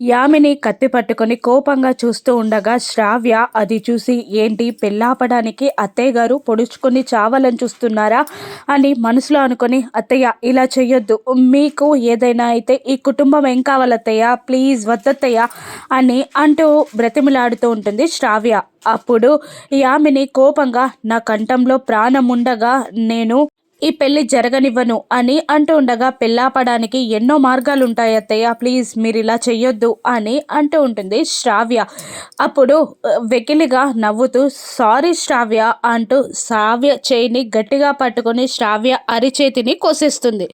యామిని కత్తి పట్టుకొని కోపంగా చూస్తూ ఉండగా శ్రావ్య అది చూసి ఏంటి పెళ్ళాపడానికి అత్తయ్య గారు పొడుచుకొని చావాలని చూస్తున్నారా? అని మనసులో అనుకొని అత్తయ్య ఇలా చెయ్యొద్దు. మీకు ఏదైనా అయితే ఈ కుటుంబం ఏం కావాలత్తయ్య ప్లీజ్ వద్దత్తయ్య అని అంటూ బ్రతిమిలాడుతూ ఉంటుంది శ్రావ్య. అప్పుడు యామిని కోపంగా నా కంఠంలో ప్రాణం ఉండగా నేను ఈ పెళ్ళి జరగనివ్వను అని అంటూ ఉండగా పెళ్ళాపడానికి ఎన్నో మార్గాలు ఉంటాయి అత్తయ్య. ప్లీజ్ మీరు ఇలా చెయ్యొద్దు అని అంటూ ఉంటుంది శ్రావ్య. అప్పుడు వెకిలిగా నవ్వుతూ సారీ శ్రావ్య అంటూ శ్రావ్య చేయిని గట్టిగా పట్టుకొని శ్రావ్య అరిచేతిని కోసేస్తుంది.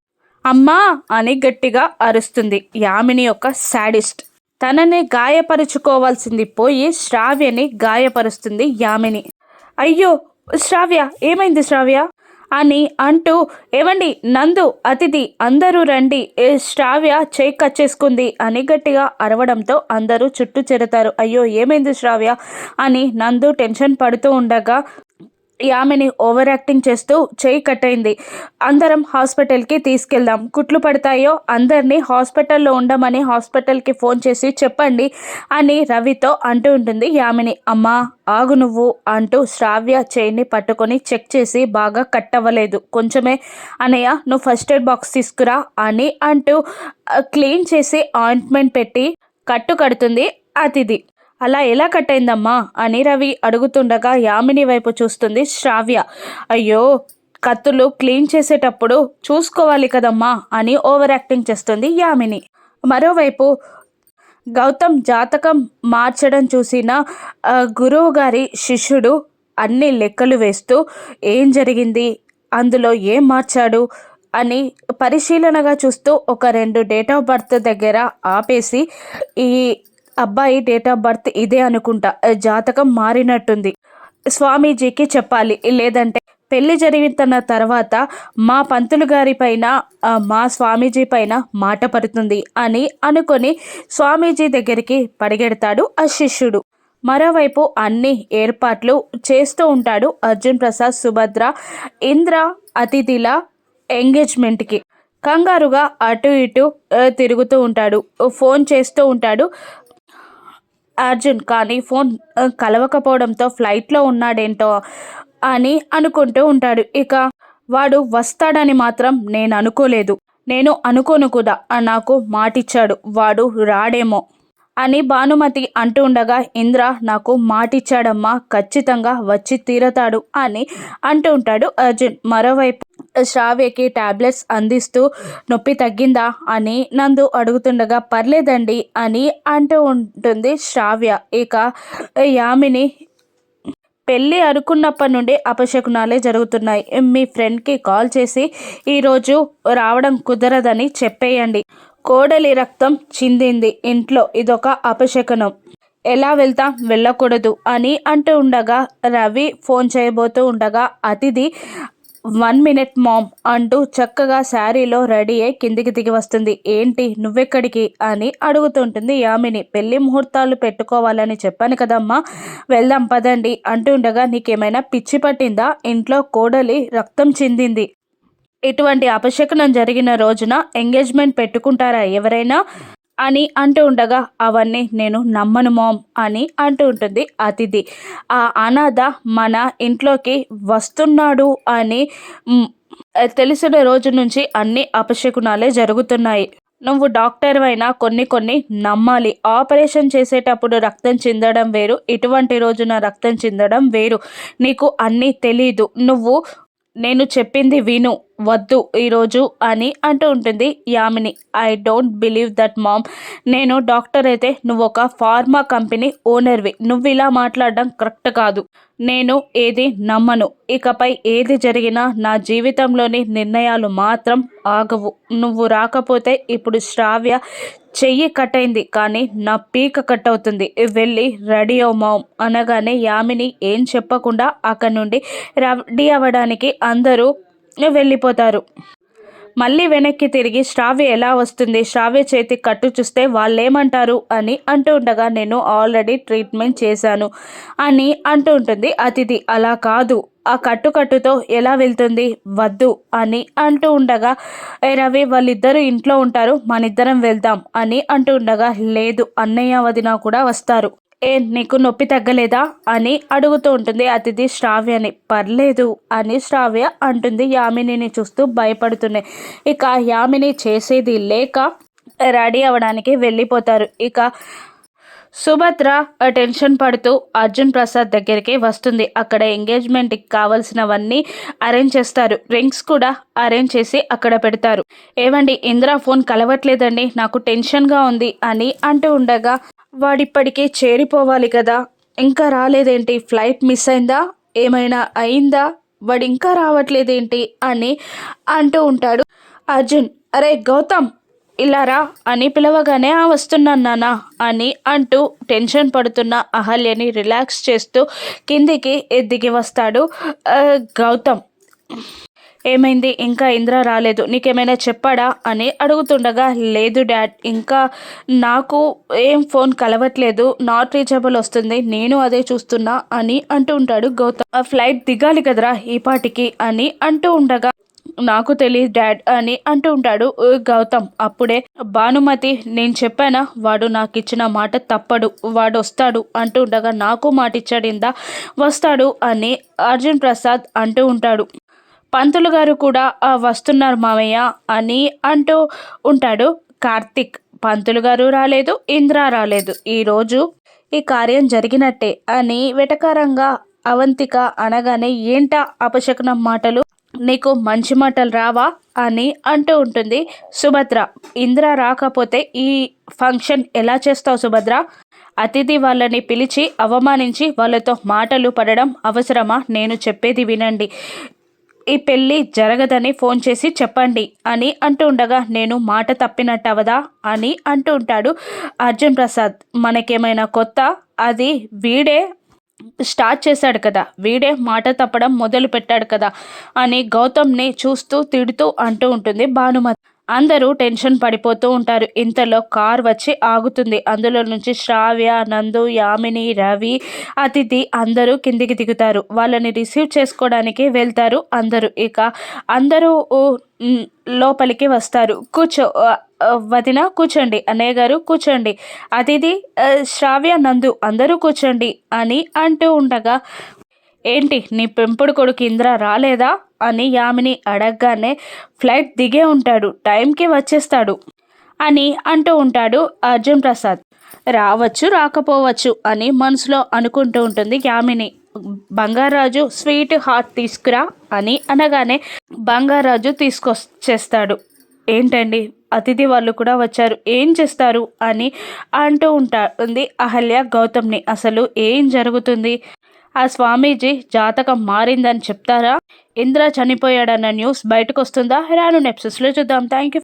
అమ్మా అని గట్టిగా అరుస్తుంది యామిని యొక్క శాడిస్ట్ తనని గాయపరుచుకోవాల్సింది పోయి శ్రావ్యని గాయపరుస్తుంది యామిని. అయ్యో శ్రావ్య ఏమైంది శ్రావ్య? అని అంటూ ఏవండి నందు అతిథి అందరూ రండి ఏ శ్రావ్య చేయి కట్ చేసుకుంది అని గట్టిగా అరవడంతో అందరూ చుట్టూ చేరతారు. అయ్యో ఏమైంది శ్రావ్య? అని నందు టెన్షన్ పడుతూ ఉండగా ఆమెని ఓవర్ యాక్టింగ్ చేస్తూ చేయి కట్టయింది అందరం హాస్పిటల్కి తీసుకెళ్దాం. కుట్లు పడతాయో అందరినీ హాస్పిటల్లో ఉండమని హాస్పిటల్కి ఫోన్ చేసి చెప్పండి అని రవితో అంటూ ఉంటుంది యామిని. అమ్మా ఆగు నువ్వు అంటూ శ్రావ్య చేయిని పట్టుకొని చెక్ చేసి బాగా కట్టవ్వలేదు. కొంచెమే అనయ్య నువ్వు ఫస్ట్ ఎయిడ్ బాక్స్ తీసుకురా అని అంటూ క్లీన్ చేసి ఆయింట్మెంట్ పెట్టి కట్టు కడుతుంది అతిథి. అలా ఎలా కట్టయిందమ్మా అని రవి అడుగుతుండగా యామిని వైపు చూస్తుంది శ్రావ్య. అయ్యో కత్తులు క్లీన్ చేసేటప్పుడు చూసుకోవాలి కదమ్మా? అని ఓవర్ యాక్టింగ్ చేస్తుంది యామిని. మరోవైపు గౌతమ్ జాతకం మార్చడం చూసిన గురువు గారి శిష్యుడు అన్ని లెక్కలు వేస్తూ ఏం జరిగింది? అందులో ఏం మార్చాడు? అని పరిశీలనగా చూస్తూ ఒక రెండు డేట్ ఆఫ్ బర్త్ దగ్గర ఆపేసి ఈ అబ్బాయి డేట్ ఆఫ్ బర్త్ ఇదే అనుకుంటా. జాతకం మారినట్టుంది. స్వామీజీకి చెప్పాలి. లేదంటే పెళ్ళి జరిగిన తర్వాత మా పంతులు గారి పైన మా స్వామీజీ పైన మాట పడుతుంది అని అనుకొని స్వామీజీ దగ్గరికి పడిగెడతాడు ఆ శిష్యుడు. మరోవైపు అన్ని ఏర్పాట్లు చేస్తూ ఉంటాడు అర్జున్ ప్రసాద్ సుభద్ర ఇంద్ర అతిథిల ఎంగేజ్మెంట్కి. కంగారుగా అటు ఇటు తిరుగుతూ ఉంటాడు. ఫోన్ చేస్తూ ఉంటాడు. అర్జున్ కానీ ఫోన్ కలవకపోవడంతో ఫ్లైట్లో ఉన్నాడేంటో అని అనుకుంటూ ఉంటాడు. ఇక వాడు వస్తాడని మాత్రం నేను అనుకోలేదు. నేను అనుకోను కూడా. నాకు మాటిచ్చాడు. వాడు రాడేమో అని భానుమతి అంటూ ఉండగా ఇంద్ర నాకు మాటిచ్చాడమ్మా ఖచ్చితంగా వచ్చి తీరతాడు అని అంటూ ఉంటాడు అర్జున్. మరోవైపు శ్రావ్యకి టాబ్లెట్స్ అందిస్తూ నొప్పి తగ్గిందా అని నందు అడుగుతుండగా పర్లేదండి అని అంటూ ఉంటుంది శ్రావ్య. ఇక యామిని పెళ్ళి అనుకున్నప్పటి నుండి అపశకునాలే జరుగుతున్నాయి. మీ ఫ్రెండ్కి కాల్ చేసి ఈరోజు రావడం కుదరదని చెప్పేయండి. కోడలి రక్తం చిందింది. ఇంట్లో ఇదొక అపశకనం. ఎలా వెళ్తాం? వెళ్ళకూడదు అని అంటూ ఉండగా రవి ఫోన్ చేయబోతూ ఉండగా అతిథి వన్ మినిట్ మామ్ అంటూ చక్కగా శారీలో రెడీ అయి కిందికి దిగి వస్తుంది. ఏంటి నువ్వెక్కడికి? అని అడుగుతుంటుంది యామిని. పెళ్ళి ముహూర్తాలు పెట్టుకోవాలని చెప్పాను కదమ్మా. వెళ్దాం పదండి అంటుండగా నీకేమైనా పిచ్చి పట్టిందా? ఇంట్లో కోడలి రక్తం చిందింది. ఇటువంటి అపశకునం జరిగిన రోజున ఎంగేజ్మెంట్ పెట్టుకుంటారా ఎవరైనా? అని అంటూ ఉండగా అవన్నీ నేను నమ్మను మామ్ అని అంటూ ఉంటుంది అతిథి. ఆ అనాథ మన ఇంట్లోకి వస్తున్నాడు అని తెలిసిన రోజు నుంచి అన్ని అపశకునాలే జరుగుతున్నాయి. నువ్వు డాక్టర్ అయినా కొన్ని కొన్ని నమ్మాలి. ఆపరేషన్ చేసేటప్పుడు రక్తం చిందడం వేరు. ఇటువంటి రోజున రక్తం చిందడం వేరు. నీకు అన్నీ తెలీదు. నువ్వు నేను చెప్పింది విను వద్దు ఈరోజు అని అంటూ ఉంటుంది Yamini. I don't believe that mom నేను డాక్టర్ అయితే నువ్వు ఒక ఫార్మా కంపెనీ ఓనర్వి. నువ్వు ఇలా మాట్లాడడం కరెక్ట్ కాదు. నేను ఏది నమ్మను. ఇకపై ఏది జరిగినా నా జీవితంలోని నిర్ణయాలు మాత్రం ఆగవు. నువ్వు రాకపోతే ఇప్పుడు శ్రావ్య చెయ్యి కట్ అయింది కానీ నా పీక కట్ అవుతుంది వెళ్ళి రెడీ మామ్ అనగానే యామిని ఏం చెప్పకుండా అక్కడి నుండి రెడీ అవ్వడానికి అందరూ వెళ్ళిపోతారు. మళ్ళీ వెనక్కి తిరిగి శ్రావ్య ఎలా వస్తుంది? శ్రావ్య చేతి కట్టు చూస్తే వాళ్ళేమంటారు? అని అంటూ ఉండగా నేను ఆల్రెడీ ట్రీట్మెంట్ చేశాను అని అంటూ ఉంటుంది అతిథి. అలా కాదు. ఆ కట్టుకట్టుతో ఎలా వెళ్తుంది? వద్దు అని అంటూ ఉండగా రవి వాళ్ళిద్దరూ ఇంట్లో ఉంటారు. మనిద్దరం వెళ్దాం అని అంటూ ఉండగా లేదు అన్నయ్య వదిన కూడా వస్తారు. ఏ నీకు నొప్పి తగ్గలేదా అని అడుగుతూ ఉంటుంది అతిథి శ్రావ్యని. పర్లేదు అని శ్రావ్య అంటుంది యామినిని చూస్తూ భయపడుతున్నాయి ఇక యామిని చేసేది లేక రెడీ అవ్వడానికి వెళ్ళిపోతారు. ఇక సుభద్ర ఆ టెన్షన్ పడుతూ అర్జున్ ప్రసాద్ దగ్గరికి వస్తుంది. అక్కడ ఎంగేజ్మెంట్కి కావాల్సినవన్నీ అరేంజ్ చేస్తారు. రింగ్స్ కూడా అరేంజ్ చేసి అక్కడ పెడతారు. ఏవండి ఇందిరా ఫోన్ కలవట్లేదండి నాకు టెన్షన్గా ఉంది అని అంటూ ఉండగా వాడిప్పటికే చేరిపోవాలి కదా ఇంకా రాలేదేంటి? ఫ్లైట్ మిస్ అయిందా? ఏమైనా అయిందా? వాడు ఇంకా రావట్లేదేంటి? అని అంటూ ఉంటాడు అర్జున్. అరే గౌతమ్ ఇలా రా అని పిలవగానే ఆ వస్తున్నాను నానా అని అంటూ టెన్షన్ పడుతున్న అహల్యని రిలాక్స్ చేస్తూ కిందికి ఎదిగి వస్తాడు గౌతమ్. ఏమైంది? ఇంకా ఇంద్ర రాలేదు. నీకేమైనా చెప్పాడా? అని అడుగుతుండగా లేదు డాడ్. ఇంకా నాకు ఏం ఫోన్ కలవట్లేదు. నాట్ రీచబుల్ వస్తుంది. నేను అదే చూస్తున్నా అని అంటూ ఉంటాడు గౌతమ్. ఆ ఫ్లైట్ దిగాలి కదరా ఈ పాటికి అని అంటూ ఉండగా నాకు తెలియదు డాడ్ అని అంటూ ఉంటాడు గౌతమ్. అప్పుడే భానుమతి నేను చెప్పానా? వాడు నాకు ఇచ్చిన మాట తప్పడు వాడు వస్తాడు అంటూ ఉండగా నాకు మాట ఇచ్చాడు ఇందా? వస్తాడు అని అర్జున్ ప్రసాద్ అంటూ ఉంటాడు. పంతులు గారు కూడా వస్తున్నారు మావయ్య అని అంటూ ఉంటాడు. కార్తిక్ పంతులు గారు రాలేదు ఇంద్ర రాలేదు. ఈరోజు ఈ కార్యం జరిగినట్టే అని వెటకారంగా అవంతిక అనగానే ఏంటా అపశకునం మాటలు? నీకు మంచి మాటలు రావా అని అంటూ ఉంటుంది. సుభద్ర ఇంద్ర రాకపోతే ఈ ఫంక్షన్ ఎలా చేస్తావు సుభద్ర? అతిథి వాళ్ళని పిలిచి అవమానించి వాళ్ళతో మాటలు పడడం అవసరమా? నేను చెప్పేది వినండి. ఈ పెళ్ళి జరగదని ఫోన్ చేసి చెప్పండి అని అంటూ ఉండగా నేను మాట తప్పినట్టు అవదా అని అంటూ ఉంటాడు అర్జున్ ప్రసాద్. మనకేమైనా కొత్త? అది వీడే స్టార్ట్ చేశాడు కదా. వీడే మాట తప్పడం మొదలు పెట్టాడు కదా అని గౌతమ్ని చూస్తూ తిడుతూ అంటూ ఉంటుంది భానుమతి. అందరూ టెన్షన్ పడిపోతూ ఉంటారు. ఇంతలో కార్ వచ్చి ఆగుతుంది. అందులో నుంచి శ్రావ్య నందు యామిని రవి అతిథి అందరూ కిందికి దిగుతారు. వాళ్ళని రిసీవ్ చేసుకోవడానికి వెళ్తారు అందరూ. ఇక అందరూ లోపలికి వస్తారు. కూర్చో వదిన కూర్చోండి. అన్నయ్య గారు కూర్చోండి. అతిథి శ్రావ్య నందు అందరూ కూర్చోండి అని అంటూ ఉండగా ఏంటి నీ పెంపుడు కొడుకు ఇంద్ర రాలేదా? అని యామిని అడగగానే ఫ్లైట్ దిగే ఉంటాడు టైంకి వచ్చేస్తాడు అని అంటూ ఉంటాడు అర్జున్ ప్రసాద్. రావచ్చు రాకపోవచ్చు అని మనసులో అనుకుంటూ ఉంటుంది యామిని. బంగారాజు స్వీట్ హార్ట్ తీసుకురా అని అనగానే బంగారాజు తీసుకొచ్చేస్తాడు. ఏంటండి? అతిథి వాళ్ళు కూడా వచ్చారు. ఏం చేస్తారు? అని అంటూ ఉంటుంది అహల్య గౌతమ్ని. అసలు ఏం జరుగుతుంది? ఆ స్వామీజీ జాతకం మారిందని చెప్తారా? ఇంద్ర చనిపోయాడన్న న్యూస్ బయటకు వస్తుందా రాను నెప్సెస్లో చూద్దాం. Thank you